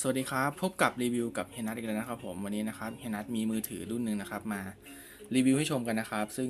สวัสดีครับ พบกับรีวิวกับเฮนัทอีกแล้วนะครับผมวันนี้นะครับเฮนัทมีมือถือรุ่นหนึ่งนะครับมารีวิวให้ชมกันนะครับ ซึ่ง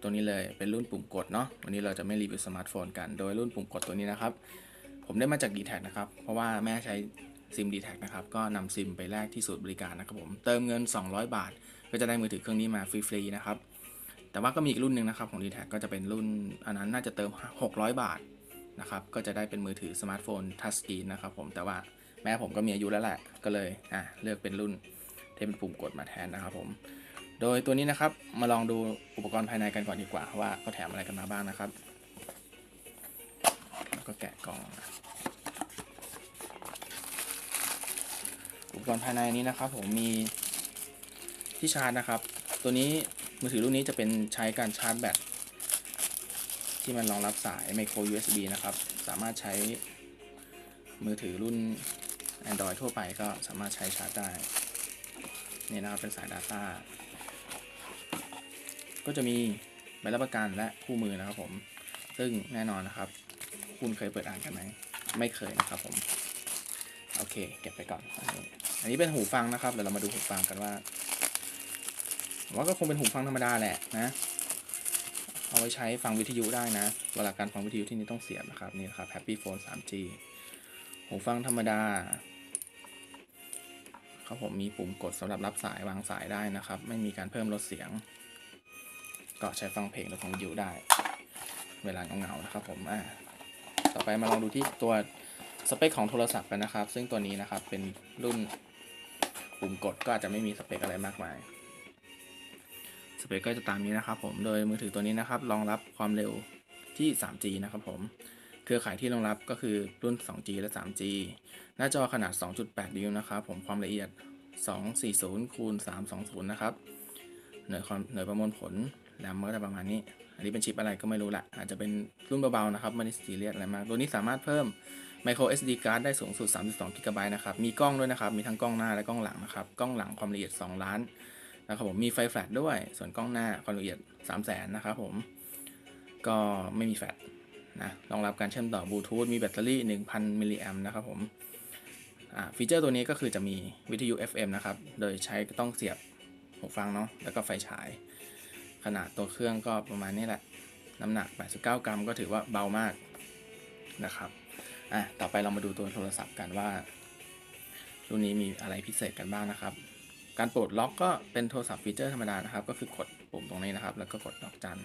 ตัวนี้เลยเป็นรุ่นปุ่มกดเนาะวันนี้เราจะไม่รีวิวสมาร์ทโฟนกัน โดยรุ่นปุ่มกดตัวนี้นะครับ ผมได้มาจาก d t แทนะครับ เพราะว่าแม่ใช้ซิม d t แทนะครับก็นำซิมไปแลกที่ศูนย์บริการนะครับผมเติมเงิน 200 บาท ก็จะได้มือถือเครื่องนี้มาฟรีๆนะครับแต่ว่าก็มีอีกรุ่นหนึ่งนะครับของ d t แทก็จะเป็นรุ่นอันนั้นน่าจะเติม 600 บาทนะครับก็จะได้เป็นมือถือสมาร์ทโฟนทัชสกรีนนะครับผมแต่ว่า แม่ผมก็มีอายุแล้วแหละ ก็เลยอะเลือกเป็นรุ่นที่เป็นปุ่มกดมาแทนนะครับผม โดยตัวนี้นะครับมาลองดูอุปกรณ์ภายในกันก่อนดีกว่า ว่าเขาแถมอะไรกันมาบ้างนะครับ แล้วก็แกะกล่อง อุปกรณ์ภายในนี้นะครับ ผมมีที่ชาร์จนะครับ ตัวนี้มือถือรุ่นนี้จะเป็นใช้การชาร์จแบตที่มันรองรับสาย micro USB นะครับ สามารถใช้มือถือรุ่น Android ทั่วไปก็สามารถใช้ชาร์จได้ นี่นะครับเป็นสาย Data ก็จะมีใบรับประกันและคู่มือนะครับผม ซึ่งแน่นอนนะครับ คุณเคยเปิดอ่านกันไหม ไม่เคยนะครับผม โอเค เก็บไปก่อน อันนี้เป็นหูฟังนะครับ เดี๋ยวเรามาดูหูฟังกันว่าว่าก็คงเป็นหูฟังธรรมดาแหละนะ เอาไว้ใช้ฟังวิทยุได้นะ เวลาการฟังวิทยุที่นี่ต้องเสียบนะครับ นี่นะครับ Happy Phone 3G หูฟังธรรมดา ครับผมมีปุ่มกดสำหรับรับสายวางสายได้นะครับ ไม่มีการเพิ่มลดเสียง ก็ใช้ฟังเพลงหรือฟังวิทยุได้ เวลาเงาๆนะครับผมอ่าต่อไปมาลองดูที่ตัวสเปคของโทรศัพท์กันนะครับ ซึ่งตัวนี้นะครับเป็นรุ่นปุ่มกดก็อาจจะไม่มีสเปคอะไรมากมายสเปคก็จะตามนี้นะครับผม โดยมือถือตัวนี้นะครับรองรับความเร็วที่ 3G นะครับผม เครือข่ายที่รองรับก็คือรุ่น 2G และ 3G หน้าจอขนาด 2.8 นิ้วนะครับ ผมความละเอียด 240คูณ320 นะครับหน่วยความหน่วยประมวลผลแรมก็จะประมาณนี้ อันนี้เป็นชิปอะไรก็ไม่รู้ละอาจจะเป็นรุ่นเบาๆนะครับไม่ได้ซีเรียสอะไรมากตัวนี้สามารถเพิ่ม micro SD card ได้สูงสุด 32 GB นะครับ มีกล้องด้วยนะครับ มีทั้งกล้องหน้าและกล้องหลังนะครับ กล้องหลังความละเอียด 2 ล้านนะครับผม มีไฟแฟลชด้วย ส่วนกล้องหน้าความละเอียด 3 0 0 0 0นะครับผม ก็ไม่มีแฟลช นะรองรับการเชื่อมต่อบลูทูธมีแบตเตอรี่ 1,000 มิลลิแอมนะครับผมฟีเจอร์ตัวนี้ก็คือจะมีวิทยุ FM นะครับ โดยใช้ต้องเสียบหูฟังเนาะแล้วก็ไฟฉาย ขนาดตัวเครื่องก็ประมาณนี้แหละ น้ำหนัก 89 กรัมก็ถือว่าเบามากนะครับอะต่อไปเรามาดูตัวโทรศัพท์กันว่า รุ่นนี้มีอะไรพิเศษกันบ้างนะครับ การปลดล็อกก็เป็นโทรศัพท์ฟีเจอร์ธรรมดานะครับ ก็คือกดปุ่มตรงนี้นะครับ แล้วก็กดดอกจัน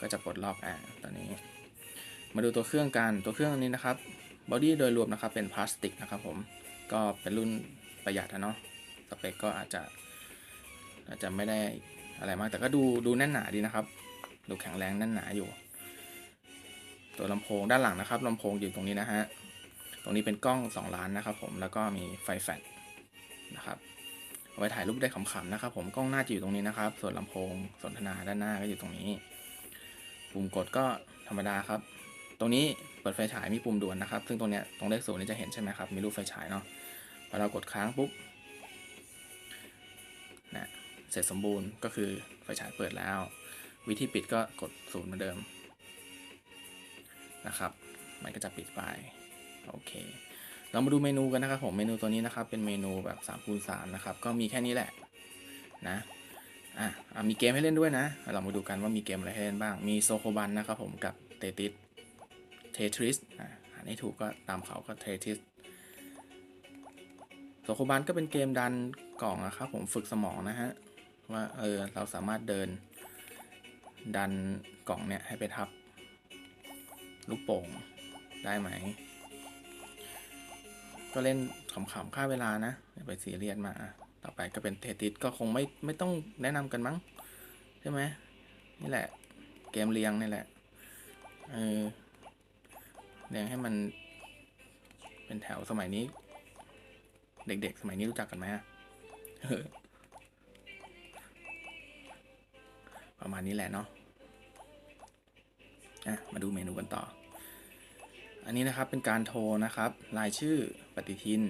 ก็จะปลดล็อกอะตอนนี้ มาดูตัวเครื่องกันตัวเครื่องอันนี้นะครับบอดี้โดยรวมนะครับเป็นพลาสติกนะครับผมก็เป็นรุ่นประหยัดนะเนาะสเปคก็อาจจะ อาจจะไม่ได้อะไรมาก แต่ก็ดูดูแน่นหนาดีนะครับ ดูแข็งแรงแน่นหนาอยู่ ตัวลำโพงด้านหลังนะครับลำโพงอยู่ตรงนี้นะฮะตรงนี้เป็นกล้อง 2 ล้านนะครับ ผมแล้วก็มีไฟแฟลชนะครับเอาไว้ถ่ายรูปได้ขำๆนะครับ ผมกล้องหน้าจะอยู่ตรงนี้นะครับ ส่วนลำโพงสนทนาด้านหน้าก็อยู่ตรงนี้ ปุ่มกดก็ธรรมดาครับ ตรงนี้เปิดไฟฉายมีปุ่มด่วนนะครับ ซึ่งตรงเนี้ยตรงเลขศูนย์นี่จะเห็นใช่ไหมครับ มีรูปไฟฉายเนาะพอเรากดค้างปุ๊บนะเสร็จสมบูรณ์ก็คือไฟฉายเปิดแล้ว วิธีปิดก็กดศูนย์เหมือนเดิมนะครับ มันก็จะปิดไปโอเค เรามาดูเมนูกันนะครับผมเมนูตัวนี้นะครับ เป็นเมนูแบบ3คูณ3นะครับ ก็มีแค่นี้แหละนะอะอะมีเกมให้เล่นด้วยนะ เรามาดูกันว่ามีเกมอะไรให้เล่นบ้าง มีโซโคบันนะครับผมกับเตติส เททริสอะอันนี้ถูกก็ตามเขาก็เททริสโซโคบันก็เป็นเกมดันกล่องนะครับผมฝึกสมองนะฮะ ว่าเออเราสามารถเดิน ดันกล่องเนี่ยให้ไปทับ ลูกโป่งได้ไหม ก็เล่นขำๆค่าเวลานะอย่าไปซีเรียสมาต่อไปก็เป็นเทติสก็คงไม่ไม่ต้องแนะนำกันมั้ง ใช่ไหมนี่แหละ เกมเรียงนี่แหละเออ เรียงให้มัน เป็นแถวสมัยนี้ เด็กๆ สมัยนี้รู้จักกันไหมประมาณนี้แหละเนาะอะมาดูเมนูกันต่อ อันนี้นะครับเป็นการโทรนะครับ รายชื่อปฏิทิน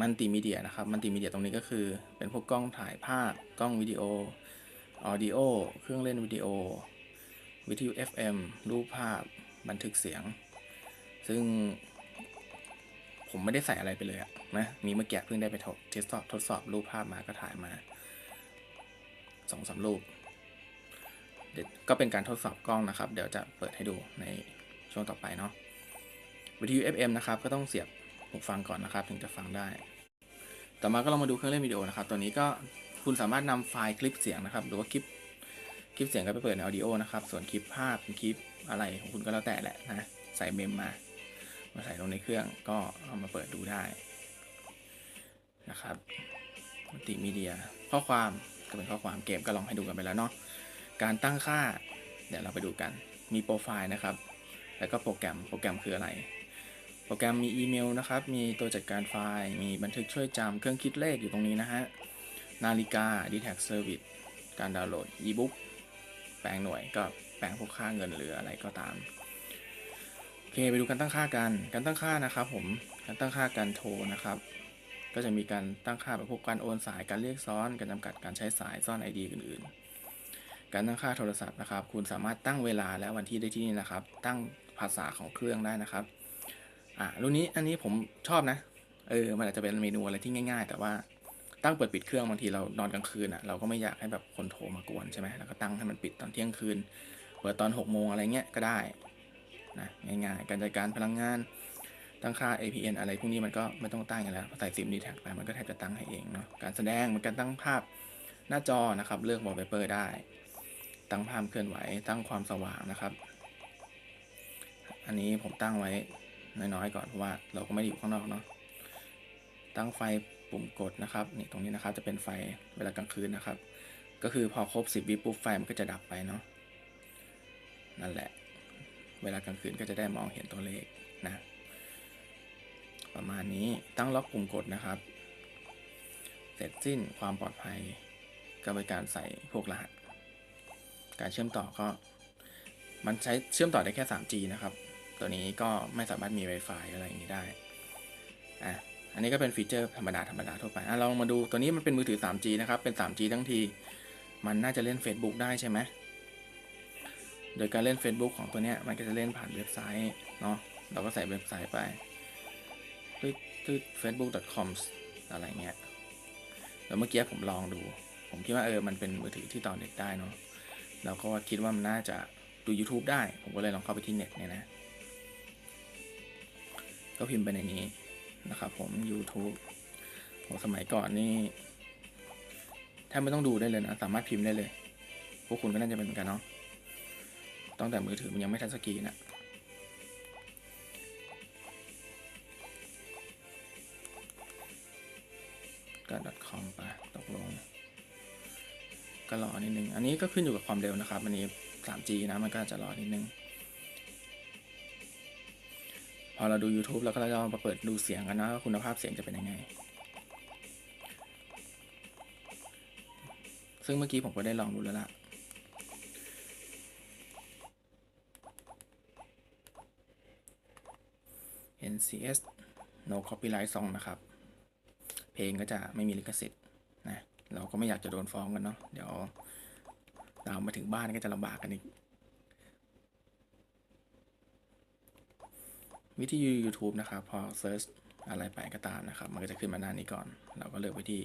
มัลติมีเดียนะครับมัลติมีเดียตรงนี้ก็คือ เป็นพวกกล้องถ่ายภาพกล้องวิดีโอออดิโอ เครื่องเล่นวิดีโอ วิทยุ FM รูปภาพ บันทึกเสียง ซึ่ง ผมไม่ได้ใส่อะไรไปเลยอะนะมีเมื่อกี้เพิ่งได้ไปทดทดสอบทดสอบรูปภาพมาก็ถ่ายมาสองสามรูปเดี๋ยวก็เป็นการทดสอบกล้องนะครับ เดี๋ยวจะเปิดให้ดูในช่วงต่อไปเนาะวิทยุ FM นะครับ ก็ต้องเสียบหูฟังก่อนนะครับ ถึงจะฟังได้ ต่อมาก็ลองมาดูเครื่องเล่นวิดีโอนะครับ ตัวนี้ก็คุณสามารถนำไฟล์คลิปเสียงนะครับ หรือว่าคลิปคลิปเสียงก็ไปเปิดใน audio นะครับ ส่วนคลิปภาพคลิปอะไรของคุณก็แล้วแต่แหละนะ ใส่เมมมา มาใส่ลงในเครื่องก็เอามาเปิดดูได้นะครับมัลติมีเดีย ข้อความก็เป็นข้อความเกมก็ลองให้ดูกันไปแล้วเนาะการตั้งค่า เดี๋ยวเราไปดูกันมีโปรไฟล์นะครับ แล้วก็โปรแกรมโปรแกรมคืออะไร โปรแกรมมีอีเมลนะครับ มีตัวจัดการไฟล์ มีบันทึกช่วยจำเครื่องคิดเลขอยู่ตรงนี้นะฮะนาฬิกา d t a c Service การดาวน์โหลด e-book แปลงหน่วยก็แปลงพวกค่าเงินหรืออะไรก็ตาม เคไปดูการตั้งค่ากัน การตั้งค่านะครับผม การตั้งค่าการโทรนะครับ ก็จะมีการตั้งค่าแบบพวกการโอนสาย การเรียกซ้อน การจำกัดการใช้สายซ่อน ID อื่นๆ การตั้งค่าโทรศัพท์นะครับ คุณสามารถตั้งเวลาและวันที่ได้ที่นี่นะครับ ตั้งภาษาของเครื่องได้นะครับ อ่ารุ่นนี้อันนี้ผมชอบนะ เออ มันอาจจะเป็นเมนูอะไรที่ง่าย ๆ แต่ว่าตั้งเปิดปิดเครื่องบางทีเรานอนกลางคืนอะเราก็ไม่อยากให้แบบคนโทรมากวนใช่ไหมเราก็ตั้งให้มันปิดตอนเที่ยงคืน เปิดตอน6กโมงอะไรเงี้ยก็ได้ นะง่ายๆ การจัดการพลังงานตั้งค่า APN อะไรพวกนี้มันก็ไม่ต้องตั้งกันแล้วใส่ซิมดีแท็กไปมันก็แทบจะตั้งให้เองเนาะการแสดงมันการตั้งภาพหน้าจอนะครับ เลือก wallpaper ได้ ตั้งภาพเคลื่อนไหว ตั้งความสว่างนะครับ อันนี้ผมตั้งไว้น้อยๆก่อนเพราะว่าเราก็ไม่ได้อยู่ข้างนอกเนาะตั้งไฟปุ่มกดนะครับนี่ตรงนี้นะครับจะเป็นไฟเวลากลางคืนนะครับ ก็คือพอครบ 10วิปุ๊บไฟมันก็จะดับไปเนาะนั่นแหละ เวลากลางคืนก็จะได้มองเห็นตัวเลขนะ ประมาณนี้ตั้งล็อกปุ่มกดนะครับ เสร็จสิ้นความปลอดภัยก็เป็นการใส่พวกรหัส การเชื่อมต่อก็ มันใช้เชื่อมต่อได้แค่ 3G นะครับ ตัวนี้ก็ไม่สามารถมี Wi-Fi อะไรอย่างนี้ได้อะอันนี้ก็เป็นฟีเจอร์ธรรมดาธรรมดาทั่วไปอะเรามาดูตัวนี้มันเป็นมือถือ 3G นะครับ เป็น 3G ทั้งที มันน่าจะเล่น Facebook ได้ใช่ไหม โดยการเล่น Facebook ของตัวเนี้ยมันก็จะเล่นผ่านเว็บไซต์เนาะเราก็ใส่เว็บไซต์ไปตึ๊ดตึ๊ด facebook.com อะไรเงี้ยแล้วเมื่อกี้ผมลองดู ผมคิดว่าเออมันเป็นมือถือที่ต่อเน็ตได้เนาะเราก็คิดว่ามันน่าจะดู YouTube ได้ ผมก็เลยลองเข้าไปที่เน็ตเนี่ยนะ ก็พิมพ์ไปในนี้นะครับผม YouTube โหสมัยก่อนนี่แทบไม่ต้องดูได้เลยนะ สามารถพิมพ์ได้เลย พวกคุณก็น่าจะเป็นเหมือนกันเนาะ ตั้งแต่มือถือมันยังไม่ทัชสกีนอะก็ .com ไปตกลงก็รอนิดนึง อันนี้ก็ขึ้นอยู่กับความเร็วนะครับ อันนี้ 3G นะ มันก็จจะรอนิดนึง พอเราดู YouTube แล้วก็เราจะมาเปิดดูเสียงกันนะว่าคุณภาพเสียงจะเป็นยังไง ซึ่งเมื่อกี้ผมก็ได้ลองดูแล้วล่ะ NCS no copyright song นะครับ เพลงก็จะไม่มีลิขสิทธิ์นะ เราก็ไม่อยากจะโดนฟ้องกันเนาะ เดี๋ยวเรามาถึงบ้านก็จะลำบากกันอีก วิธี YouTube นะครับ พอเซิร์ชอะไรไปก็ตามนะครับ มันก็จะขึ้นมาหน้านี้ก่อน เราก็เลือกวิธี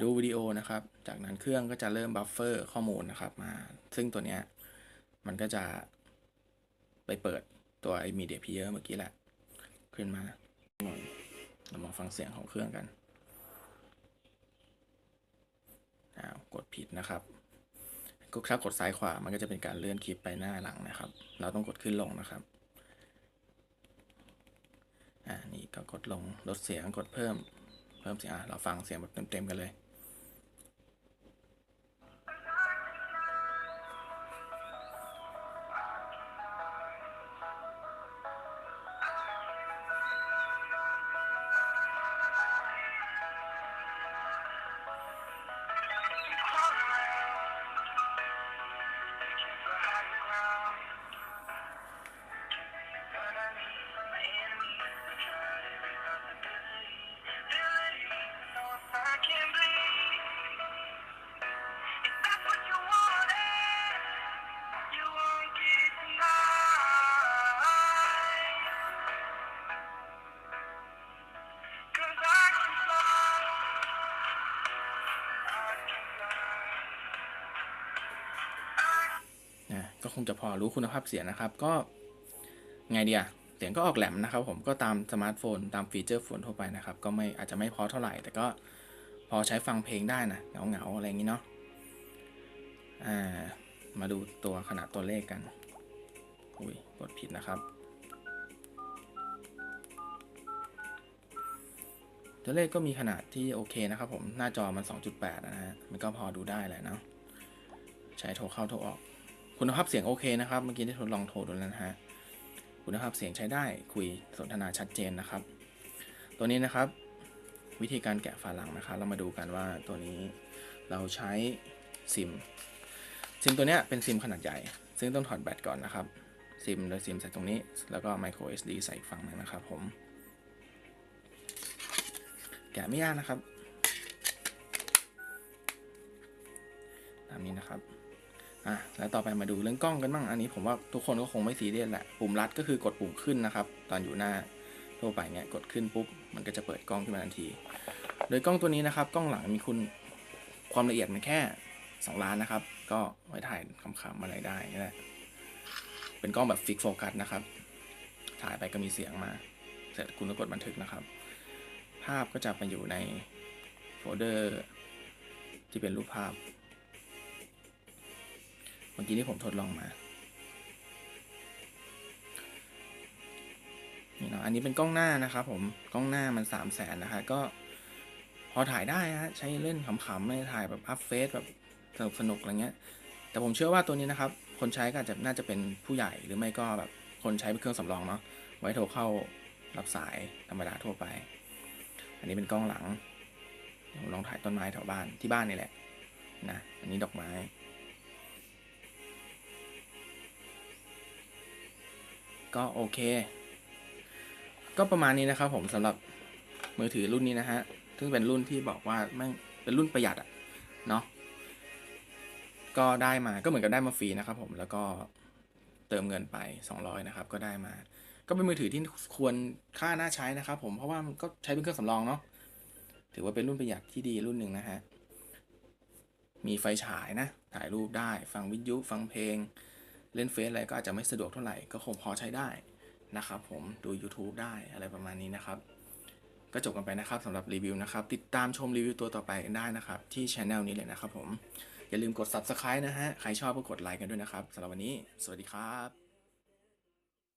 ดูวิดีโอนะครับ จากนั้นเครื่องก็จะเริ่มบัฟเฟอร์ข้อมูลนะครับมา ซึ่งตัวเนี้ยมันก็จะไปเปิดตัวไอ้ Media Player เมื่อกี้แหละ ขึ้นมาหน่อยเรามาฟังเสียงของเครื่องกันอ้าวกดผิดนะครับก็ถ้ากดซ้ายขวามันก็จะเป็นการเลื่อนคลิปไปหน้าหลังนะครับ เราต้องกดขึ้นลงนะครับอ่านี่ก็กดลงลดเสียงกดเพิ่ม เพิ่มเสียงอะเราฟังเสียงแบบเต็มๆกันเลย นะก็คงจะพอรู้คุณภาพเสียงนะครับ ก็ไงเดียเสียงก็ออกแหลมนะครับผมก็ตามสมาร์ทโฟน ตามฟีเจอร์โฟนทั่วไปนะครับ ก็ไม่อาจจะไม่พอเท่าไหร่ แต่ก็พอใช้ฟังเพลงได้นะเหงาเหงาๆอะไรอย่างนี้เนาะอ่ามาดูตัวขนาดตัวเลขกันอุ้ยกดผิดนะครับ ตัวเลขก็มีขนาดที่โอเคนะครับผมหน้าจอมัน 2.8 นะฮะมันก็พอดูได้แหละเนาะใช้โทรเข้าโทรออก คุณภาพเสียงโอเคนะครับ เมื่อกี้ที่ทดลองโทรดูแล้วนะฮะ คุณภาพเสียงใช้ได้ คุยสนทนาชัดเจนนะครับ ตัวนี้นะครับ วิธีการแกะฝาหลังนะครับเรามาดูกันว่าตัวนี้เราใช้ซิม ซิมตัวเนี้ยเป็นซิมขนาดใหญ่ ซึ่งต้องถอดแบตก่อนนะครับ ซิมโดยซิมใส่ตรงนี้ แล้วก็ micro SD ใส่อีกฝั่งนึงนะครับผม แกะไม่ยากนะครับ ตามนี้นะครับ อะแล้วต่อไปมาดูเรื่องกล้องกันบ้างอันนี้ผมว่าทุกคนก็คงไม่ซีเรียสแหละปุ่มรัดก็คือกดปุ่มขึ้นนะครับ ตอนอยู่หน้าทั่วไปเงี้ยกดขึ้นปุ๊บมันก็จะเปิดกล้องขึ้นมาทันที โดยกล้องตัวนี้นะครับ กล้องหลังมีคุณความละเอียดมันแค่ 2 ล้านนะครับ ก็ไว้ถ่ายคำๆอะไรได้นี่แหละเป็นกล้องแบบฟิกโฟกัสนะครับ ถ่ายไปก็มีเสียงมา เสร็จคุณก็กดบันทึกนะครับ ภาพก็จะไปอยู่ในโฟลเดอร์ที่เป็นรูปภาพ มื่อกี้ที่ผมทดลองมานี่เนาะอันนี้เป็นกล้องหน้านะครับผมกล้องหน้ามันสามแสนนะฮะก็พอถ่ายได้ฮะใช้เล่นขำๆไม่ถ่ายแบบอัพเฟซแบบสนุกสนุกๆอะไรเงี้ย แต่ผมเชื่อว่าตัวนี้นะครับ คนใช้ก็อาจจะน่าจะเป็นผู้ใหญ่หรือไม่ก็แบบคนใช้เป็นเครื่องสำรองเนาะไว้โทรเข้ารับสายธรรมดาทั่วไป อันนี้เป็นกล้องหลังผมลองถ่ายต้นไม้แถวบ้านที่บ้านนี่แหละนะอันนี้ดอกไม้ ก็โอเค ก็ประมาณนี้นะครับผมสำหรับมือถือรุ่นนี้นะฮะ ซึ่งเป็นรุ่นที่บอกว่าแม่งเป็นรุ่นประหยัดอะเนาะ ก็ได้มา ก็เหมือนกับได้มาฟรีนะครับผม แล้วก็เติมเงินไป 200 นะครับ ก็ได้มา ก็เป็นมือถือที่ควรค่าน่าใช้นะครับผม เพราะว่ามันก็ใช้เป็นเครื่องสำรองเนาะ ถือว่าเป็นรุ่นประหยัดที่ดีรุ่นหนึ่งนะฮะ มีไฟฉายนะ ถ่ายรูปได้ ฟังวิทยุ ฟังเพลง เล่นเฟซอะไรก็อาจจะไม่สะดวกเท่าไหร่ก็คงพอใช้ได้นะครับผมดู YouTube ได้อะไรประมาณนี้นะครับ ก็จบกันไปนะครับสำหรับรีวิวนะครับ ติดตามชมรีวิวตัวต่อไปกันได้นะครับ ที่ช anel นี้เลยนะครับผม อย่าลืมกด subscribe นะฮะ ใครชอบก็กดไลค์กันด้วยนะครับสำหรับวันนี้ สวัสดีครับ